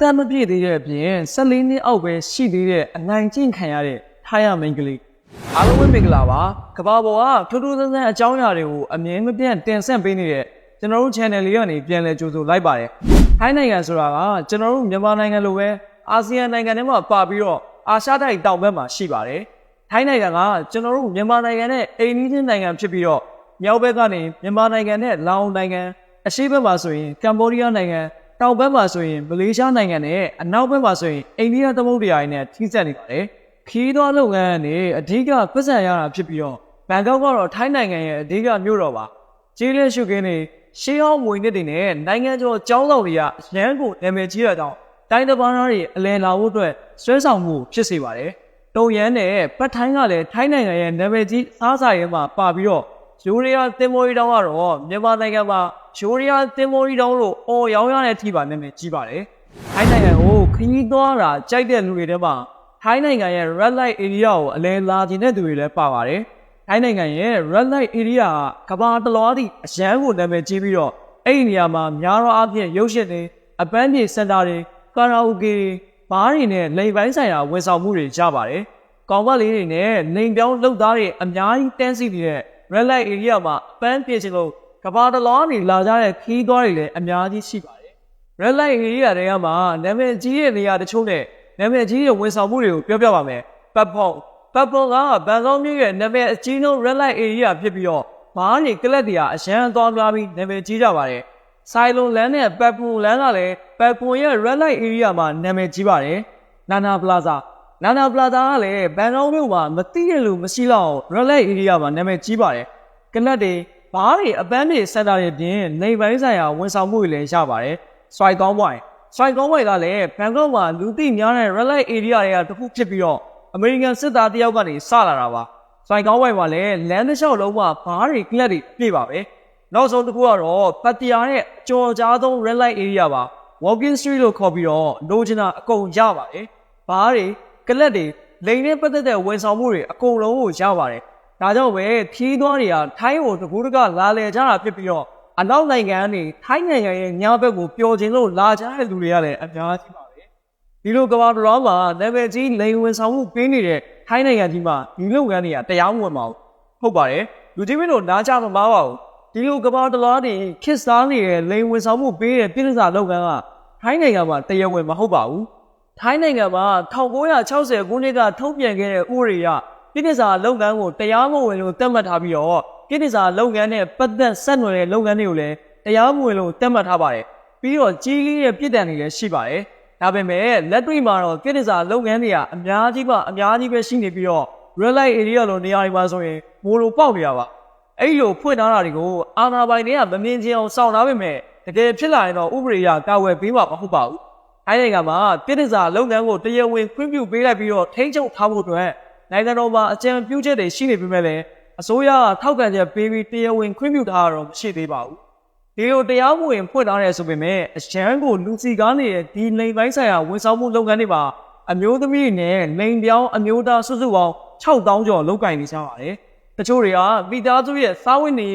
သက်မပြည့်သေးတဲ့အပြင်14နှစ်အောက်ပဲရှိသေးတဲ့အနိုင်ကျင့်ခံရတဲ့ထိုင်းရမိန်းကလေးအားလုံးပဲမင်္ဂလာပါကဘာပေါ်ကထူးထူးဆန်းဆန်းအကြောင်းအရာတွေကိုအမြင်မပြတ်တင်ဆက်ပေးနေတဲ့ကျွန်တော်တို့ channel လေးကနေပြန်လည်ကြိုဆိုလိုက်ပါတယ်ထိုင်းနိုင်ငံဆိုတာကကျွန်တော်တို့မြန်မာနိုင်ငံလိုပဲအာဆီယံနိုင်ငံထဲမှာပါပြီးတော့အာရှတိုက်တောင်ဘက်မှာရှိပါတယ်ထိုင်းနိုင်ငံကကျွန်တော်တို့မြန်မာနိုင်ငံနဲ့အိမ်နီးချင်းနိုင်ငံဖြစ်ပြီးတော့မြောက်ဘက်ကနေမြန်မာနိုင်ငံနဲ့လာအိုနိုင်ငံအရှေ့ဘက်မှာဆိုရင်ကမ္ဘောဒီးယားနိုင်ငံ တောင်ဘက်မှာဆိုရင်မလေးရှားနိုင်ငံနဲ့အနောက်ဘက်မှာဆိုရင်အိန္ဒိယသမုဒ္ဒရာနဲ့ထိစပ်နေပါတယ်ခီးသွွားလုပ်ငန်းကနေအဓိကပတ်စံရတာဖြစ်ပြီးတော့ဘန်ကောက်ကတော့ထိုင်းနိုင်ငံရဲ့အဓိကမြို့တော်ပါကျေးလက်ရှုခင်းတွေရှေးဟောင်းမွေနှစ်တွေနဲ့နိုင်ငံကျော်ကျောင်းဆောင်တွေကရန်ကိုနာမည်ကြီးတာကြောင့်တိုင်းတစ်ပါးသားတွေအလယ်လာဖို့အတွက်ဆွဲဆောင်မှုဖြစ်စေပါတယ်တုံရန်နဲ့ပတ်ထိုင်းကလည်းထိုင်းနိုင်ငံရဲ့နာမည်ကြီးစားစာရဲမှာပါပြီးတော့ယူရီးယားတင်မိုရီတောင်းကတော့မြန်မာနိုင်ငံမှာ ယူရီးယားတင်မိုရီတောင်းလို့အော်ရောင်းရတဲ့အထိပါနာမည်ကြီးပါတယ်ထိုင်းနိုင်ငံကိုခရီးသွားတာကြိုက်တဲ့လူတွေထဲမှာထိုင်းနိုင်ငံရဲ့ red light area ကိုအလဲလာခြင်းတဲ့သူတွေလည်းပါပါတယ်ထိုင်းနိုင်ငံရဲ့ red light area ကကဘာတလွားသည့်အရန်ကိုနာမည်ကြီးပြီးတော့အဲ့ဒီနေရာမှာများသောအားဖြင့်ရုပ်ရှင်တွေအပန်းဖြေစင်တာတွေကာရာအိုကေတွေဘားတွေနဲ့လိမ်ပိုင်းဆိုင်ရာဝန်ဆောင်မှုတွေကြပါတယ်။ကောင်မလေးတွေနဲ့လိမ်ပြောင်းလုပ်သားတွေအများကြီးတန်းစီနေတဲ့ red light area မှာအပန်းဖြေချင်လို့ ကဘာတလွားနေလာကြတဲ့ခီးသွားတွေလည်းအများကြီးရှိပါတယ်။ red light area တွေကမှနာမည်ကြီးတဲ့နေရာတချို့နဲ့နာမည်ကြီးတဲ့ဝန်ဆောင်မှုတွေကိုပြောပြပါမယ်။ပတ်ဖော့ပတ်ဖော့ကဘန်ကောက်မြို့ရဲ့နာမည်အကြီးဆုံး red light area ဖြစ်ပြီးတော့ဘားနေကလပ်တွေကအရန်သွားများပြီးနာမည်ကြီးကြပါတယ်။ဆိုင်လွန်လန်းနဲ့ပတ်ပူလန်းကလည်းပတ်ပူရဲ့ red light area မှာနာမည်ကြီးပါတယ်။နာနာပလာဇာနာနာပလာဇာကလည်းဘန်ကောက်မြို့မှာမသိရလို့မရှိတော့ red light area မှာနာမည်ကြီးပါတယ်။ကလပ်တွေ ဘားတွေအပန်းတွေစက်တာတွေပြင်နေပိုင်းဆိုင်ရာဝန်ဆောင်မှုတွေလည်းရပါတယ်။စွိုက်ကောင်းပွိုင်စွိုက်ကောင်းပွိုင်ကလည်းဘန်ကောက်မှာလူသိများတဲ့ red light area တွေကတစ်ခုဖြစ်ပြီးတော့အမေရိကန်စစ်သားတယောက်ကနေစလာတာပါ။စွိုက်ကောင်းပွိုင်မှာလည်းလမ်းတစ်လျှောက်လုံးမှာဘားတွေကလပ်တွေပြည့်ပါပဲ။နောက်ဆုံးတစ်ခုကတော့ပတ်တရာနဲ့ကြော်ကြားသုံး red light area ပါ walking street လို့ခေါ်ပြီးတော့လိုချင်တာအကုန်ရပါတယ်။ဘားတွေကလပ်တွေလိန်နဲ့ပတ်သက်တဲ့ဝန်ဆောင်မှုတွေအကုန်လုံးကိုရပါတယ်။ ဒါကြောင့်ပဲဖြီးသွားတွေကထိုင်းကိုတကူးတကလာလေကြတာဖြစ်ပြီးတော့အနောက်နိုင်ငံကနေထိုင်းနိုင်ငံရဲ့ညဘက်ကိုပျော်ခြင်းလို့လာကြတဲ့လူတွေကလည်းအများကြီးပါပဲ။ဒီလိုကမ္ဘာတစ်လောမှာနာမည်ကြီးလိန်ဝန်ဆောင်မှုပေးနေတဲ့ထိုင်းနိုင်ငံကြီးမှာဒီလုပ်ငန်းတွေကတရားမဝင်ပါဘူး။ဟုတ်ပါတယ်။လူကြီးမင်းတို့နားကြမမားပါဘူး။ဒီလိုကမ္ဘာတစ်လောတွေခစ်စားနေတဲ့လိန်ဝန်ဆောင်မှုပေးတဲ့ပြည်စာလုပ်ငန်းကထိုင်းနိုင်ငံမှာတရားဝင်မဟုတ်ပါဘူး။ထိုင်းနိုင်ငံမှာ1960ခုနှစ်ကထုတ်ပြန်ခဲ့တဲ့ဥပဒေအရ ပြည်ပစာလုပ်ငန်းကိုတရားမဝင်လို့သတ်မှတ်ထားပြီးတော့ပြည်ပစာလုပ်ငန်းနဲ့ပတ်သက်ဆက်နွယ်တဲ့လုပ်ငန်းတွေကိုလည်းတရားမဝင်လို့သတ်မှတ်ထားပါတယ်။ပြီးတော့ကြီးကြီးရဲ့ပြည်တံတွေလည်းရှိပါတယ်။ဒါပေမဲ့လက်တွေ့မှာတော့ပြည်ပစာလုပ်ငန်းတွေကအများကြီးပါအများကြီးပဲရှိနေပြီးတော့ red light area လိုနေရာတွေမှာဆိုရင်မိုးလိုပေါက်နေရပါ။အဲ့လိုဖွင့်ထားတာတွေကိုအာဏာပိုင်တွေကမမြင်ချင်အောင်စောင့်ထားပေမဲ့တကယ်ဖြစ်လာရင်တော့ဥပဒေအရကာဝယ်ပေးမှာမဟုတ်ပါဘူး။ထိုင်းနိုင်ငံမှာပြည်ပစာလုပ်ငန်းကိုတရားဝင်ခွင့်ပြုပေးလိုက်ပြီးတော့ထိန်းချုပ်ထားဖို့အတွက် နိုင်ငံတော်မှာအကြံပြုချက်တွေရှိနေပေမဲ့လည်းအစိုးရကထောက်ခံချက်ပေးပြီးတရားဝင်ခွင့်ပြုထားတာတော့မရှိသေးပါဘူး။ဒီလိုတရားမဝင်ဖွင့်ထားရဲဆိုပေမဲ့အရန်ကိုလူစီကားနေတဲ့ဒီလိန်ပိုင်းဆိုင်ရာဝန်ဆောင်မှုလုပ်ငန်းတွေမှာအမျိုးသမီးတွေနဲ့လိန်ပြောင်းအမျိုးသားစုစုပေါင်း6000ကျော်လောက်ကင်နေကြပါတယ်။တချို့တွေကမိသားစုရဲ့စားဝတ်နေ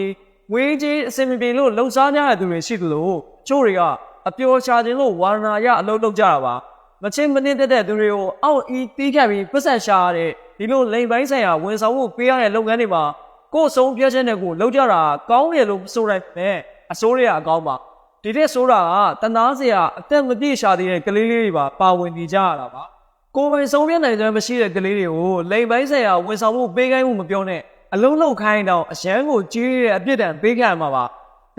ငွေကြေးအဆင်မပြေလို့လှုပ်ရှားကြတဲ့သူတွေရှိသလိုတချို့တွေကအပျော်ရှာခြင်းလို့ဝါရဏရအလုပ်လုပ်ကြတာပါ။ မချင်းမနစ်တဲ့သူတွေကိုအောက်အီးတီးခတ်ပြီးပတ်ဆက်ရှာရတဲ့ဒီလိုလိန်ပိုင်းဆိုင်ရာဝန်ဆောင်မှုပေးရတဲ့လုပ်ငန်းတွေမှာကိုယ်ဆုံးပြည့်ချက်နဲ့ကိုလောက်ကြတာကောင်းတယ်လို့ဆိုလိုက်ပဲအစိုးရအကောင်းပါဒီတဲ့ဆိုတာကတနာစရာအသက်မပြည့်ရှာသေးတဲ့ကလေးလေးတွေပါပါဝင်နေကြရတာပါကိုယ်ပိုင်ဆုံးပြနိုင်တဲ့မရှိတဲ့ကလေးတွေကိုလိန်ပိုင်းဆိုင်ရာဝန်ဆောင်မှုပေးခိုင်းမှုမပြောနဲ့အလုံးလုံးခိုင်းတော့အရန်ကိုကြီးတဲ့အပြစ်ဒဏ်ပေးခံမှာပါ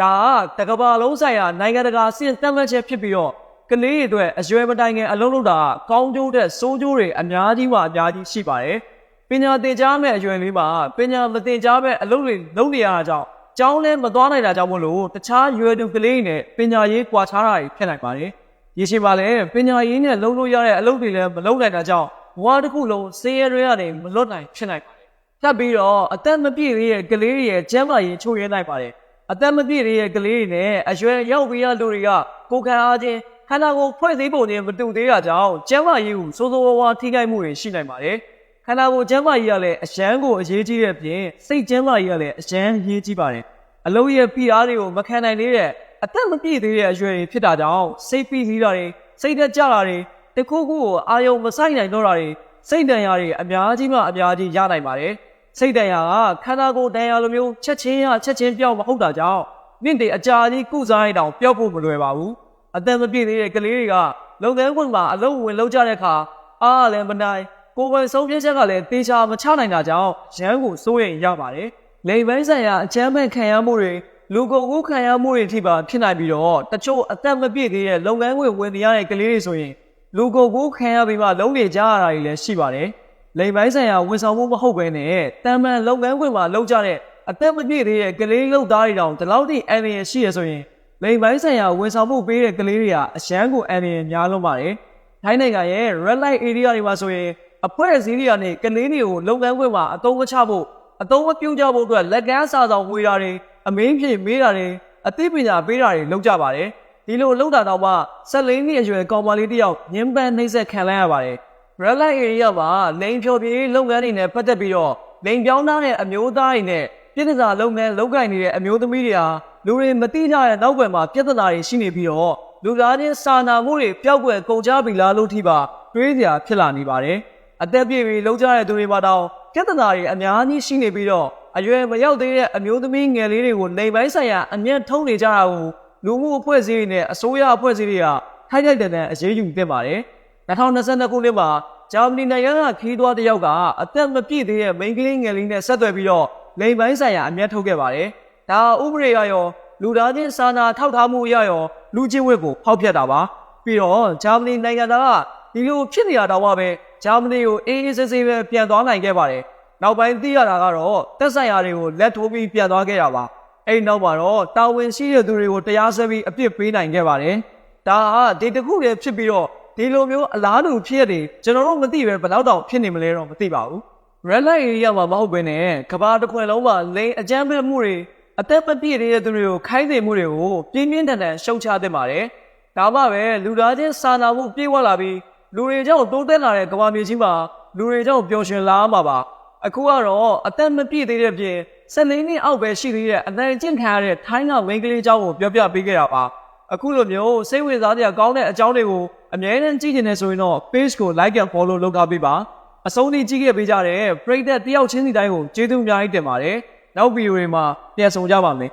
ဒါကတကဘာလုံးဆိုင်ရာနိုင်ငံတကာစင်သတ်မှတ်ချက်ဖြစ်ပြီးတော့ ကလေးတွေအတွက်အရွယ်မတိုင်ခင်အလုံးလုံးတာကောင်းကျိုးတဲ့စိုးကျိုးတွေအများကြီးမှအများကြီးရှိပါတယ်။ပညာသင်ကြားမဲ့အရွယ်လေးမှာပညာမသင်ကြားမဲ့အလုပ်တွေလုပ်နေရတာကြောင့်ကျောင်းလည်းမသွားနိုင်တာကြောင့်မလို့တခြားရွယ်သူကလေးတွေနဲ့ပညာရေးကွာခြားတာတွေဖြစ်နိုင်ပါတယ်။ရရှိပါလေပညာရေးနဲ့လုံးလို့ရတဲ့အလုပ်တွေလည်းမလုပ်နိုင်တာကြောင့်ဘဝတစ်ခုလုံးစေရတွေကနေမလွတ်နိုင်ဖြစ်နိုင်ပါတယ်။ထပ်ပြီးတော့အသက်မပြည့်သေးတဲ့ကလေးတွေရဲ့ကျန်းမာရေးချို့ယွင်းနိုင်ပါတယ်။အသက်မပြည့်သေးတဲ့ကလေးတွေနဲ့အရွယ်ရောက်ပြီးရလူတွေကကိုယ်ခံအားချင်း ခန္ဓာကိုယ်ဖွဲ့စည်းပုံနဲ့မတူသေးတာကြောင့်ကျန်းမာရေးကိုစိုးစိုးဝါးဝါထိခိုက်မှုတွေရှိနိုင်ပါတယ်။ခန္ဓာကိုယ်ကျန်းမာရေးကလည်းအရန်ကိုအရေးကြီးတဲ့ပြင်စိတ်ကျန်းမာရေးကလည်းအရန်အရေးကြီးပါတယ်။အလုံးရဲ့ဖိအားတွေကိုမခံနိုင်သေးတဲ့အသက်မပြည့်သေးတဲ့အရွယ်တွေဖြစ်တာကြောင့်စိတ်ဖိစီးတာတွေစိတ်သက်ကြတာတွေတခုခုကိုအာယုံမဆိုင်နိုင်တော့တာတွေစိတ်တန်ရာတွေအများကြီးမှအများကြီးရနိုင်ပါတယ်စိတ်တန်ရာကခန္ဓာကိုယ်တန်ရာလိုမျိုးချက်ချင်းရချက်ချင်းပြောင်းမဟုတ်တာကြောင့်မြင့်တဲ့အကြာကြီးကုစားရတောင်ပျောက်ဖို့မလွယ်ပါဘူး အသက်မပြည့်သေးတဲ့ကလေးတွေကလုပ်ငန်းခွင်မှာအလုပ်ဝင်လုပ်ကြတဲ့အခါအားလည်းမနိုင်ကိုယ်ပိုင်ဆုံးဖြတ်ချက်ကလည်းတေချာမချနိုင်တာကြောင့်ရန်ကိုစိုးရိမ်ရပါတယ်လိမ်ပိုင်းဆိုင်ရာအချမ်းမဲ့ခံရမှုတွေလူကုန်ကူးခံရမှုတွေအထိပါဖြစ်နိုင်ပြီးတော့တချို့အသက်မပြည့်သေးတဲ့လုပ်ငန်းခွင်ဝင်နေရတဲ့ကလေးတွေဆိုရင်လူကုန်ကူးခံရပြီးမှလုံးနေကြရတာတွေလည်းရှိပါတယ်။လိမ်ပိုင်းဆိုင်ရာဝန်ဆောင်မှုမဟုတ်ဘဲနဲ့တန်မှန်လုပ်ငန်းခွင်မှာလုပ်ကြတဲ့အသက်မပြည့်သေးတဲ့ကလေးလုပ်သားတွေတောင်ဒီလောက်ထိအန္တရာယ်ရှိရဆိုရင် လိမ်ပိုင်းဆိုင်ရာဝန်ဆောင်မှုပေးတဲ့ကလေးတွေကအရန်ကိုအန္တရာယ်များလွန်းပါတယ်။ထိုင်းနိုင်ငံရဲ့ red light area တွေမှာဆိုရင်အဖွဲ့အစည်းတွေကနေကလေးတွေကိုလုပ်ငန်းခွင်မှာအသုံးမချဖို့အသုံးမပြုကြဖို့အတွက်လက်ကမ်းစာဆောင်ဝေတာတွေအမင်းဖြင့်မေးတာတွေအသိပညာပေးတာတွေလုပ်ကြပါတယ်ဒီလိုလုပ်တာတော့မှ14နှစ်အရွယ်ကောင်မလေးတစ်ယောက်ညင်ပန်းနှိမ့်ဆက်ခံလိုက်ရပါတယ် red light area မှာလိန်ဖြော်ပြေးလုပ်ငန်းတွေနဲ့ပတ်သက်ပြီးတော့လိန်ပြောင်းသားတဲ့အမျိုးသားတွေနဲ့ ပြည်ထစာလုပ်ငန်းလုပ်ကိုင်နေတဲ့အမျိုးသမီးတွေဟာလူတွေမတိကြတဲ့နောက်ွယ်မှာပြဿနာတွေရှိနေပြီးတော့လူသားချင်းစာနာမှုတွေပျောက်ကွယ်ကုန်ကြပြီလားလို့ထိပါတွေးစရာဖြစ်လာနေပါတယ်အသက်ပြည့်ပြီးလုံးကြတဲ့သူတွေမှာတော့ပြဿနာတွေအများကြီးရှိနေပြီးတော့အရွယ်မရောက်သေးတဲ့အမျိုးသမီးငယ်လေးတွေကိုနေပိုင်းဆိုင်ရာအမျက်ထုံးနေကြတာကိုလူမှုအဖွဲ့အစည်းတွေနဲ့အစိုးရအဖွဲ့အစည်းတွေကထိုက်ထိုက်တန်တန်အရေးယူသင့်ပါတယ်2022ခုနှစ်မှာဂျာမနီနိုင်ငံကခီးသွွားတစ်ယောက်က အသက်မပြည့်သေးတဲ့မိန်းကလေးငယ်လေးနဲ့ဆက်သွယ်ပြီးတော့ လိမ်ပိုင်းဆိုင်ရာအမျက်ထုတ်ခဲ့ပါတယ်ဒါဥပဒေရရောလူသားချင်းစာနာထောက်ထားမှုအရရောလူချင်းဝတ်ကိုဖောက်ဖျက်တာပါပြီးတော့ဂျာမနီနိုင်ငံသားကဒီလိုဖြစ်နေတာတော့ပဲဂျာမနီကိုအေးအေးဆေးဆေးပဲပြန်သွားနိုင်ခဲ့ပါတယ်။နောက်ပိုင်းသိရတာကတော့တက်ဆိုင်ရာတွေကိုလက်ထိုးပြီးပြန်သွားခဲ့တာပါ။အဲဒီနောက်မှာတော့တာဝန်ရှိတဲ့သူတွေကိုတရားစွဲပြီးအပြစ်ပေးနိုင်ခဲ့ပါတယ်။ဒါဟာဒီတစ်ခုတည်းဖြစ်ပြီးတော့ဒီလိုမျိုးအလားတူဖြစ်ရတယ်ကျွန်တော်တို့မသိပဲဘယ်တော့တောင်ဖြစ်နေမလဲတော့မသိပါဘူး။ red light area မှာမဟုတ်ဘဲနဲ့ကဘာတစ်ခွင်လုံးမှာလိန်အကြမ်းဖက်မှုတွေအသက်မပြည့်သေးတဲ့သူတွေကိုခိုင်းစေမှုတွေကိုပြင်းပြင်းထန်ထန်ရှုံချသင့်ပါတယ်။ဒါမှပဲလူသားချင်းစာနာမှုပြေဝလာပြီးလူတွေကြောင့်တိုးတက်လာတဲ့ကမ္ဘာမြေကြီးမှာလူတွေကြောင့်ပျော်ရွှင်လာမှာပါအခုကတော့အသက်မပြည့်သေးတဲ့ပြင်14နှစ်အောက်ပဲရှိသေးတဲ့အသက်ကျင့်ခံရတဲ့ထိုင်းကဝင်းကလေးเจ้าကိုပြောပြပေးခဲ့တာပါအခုလိုမျိုးစိတ်ဝင်စားစရာကောင်းတဲ့အကြောင်းတွေကိုအမြဲတမ်းကြည့်နေနေဆိုရင်တော့ page ကို like and follow လုပ်ထားပေးပါ အဆုံးထိကြည့်ခဲ့ပေးကြတဲ့ပရိသတ်တယောက်ချင်းစီတိုင်းကိုကျေးဇူးအများကြီးတင်ပါတယ်နောက်ဗီဒီယိုတွေမှာပြန်ဆောင်ကြပါမယ်